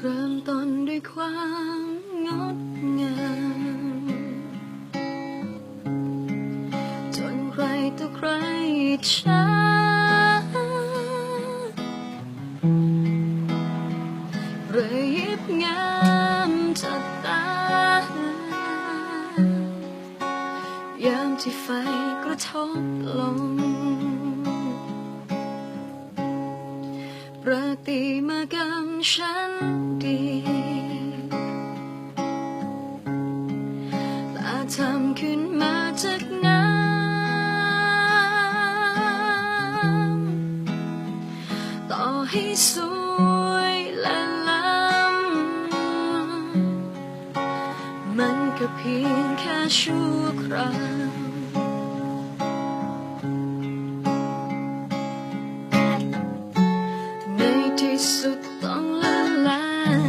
เริ่มตอนด้วยความงดงามจนใครต่อใครอิจฉาระยิบงามจัดตายามที่ไฟกระทบลง ติมากรรมฉันดีแต่ทำขึ้นมาจากน้ำต่อให้สวยและล้ำมันก็เพียงแค่ชั่วคราว ที่สุดต้องละลาย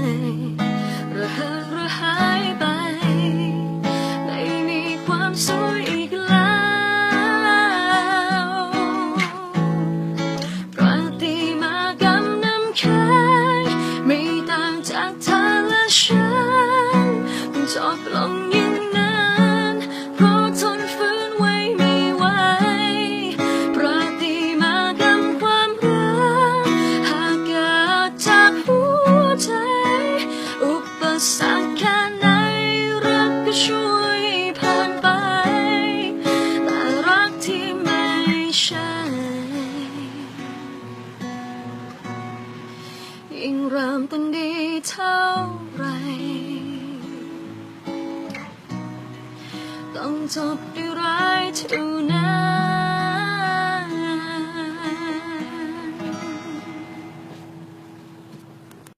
ระเหยระหายไป ไม่มีความสุข สรรคแค่ไหนรักก็ช่วยผ่านไป แต่รักที่ไม่ใช่ยิ่งเริ่มต้นดีเท่าไหรต้องจบด้วยร้ายเท่านั้น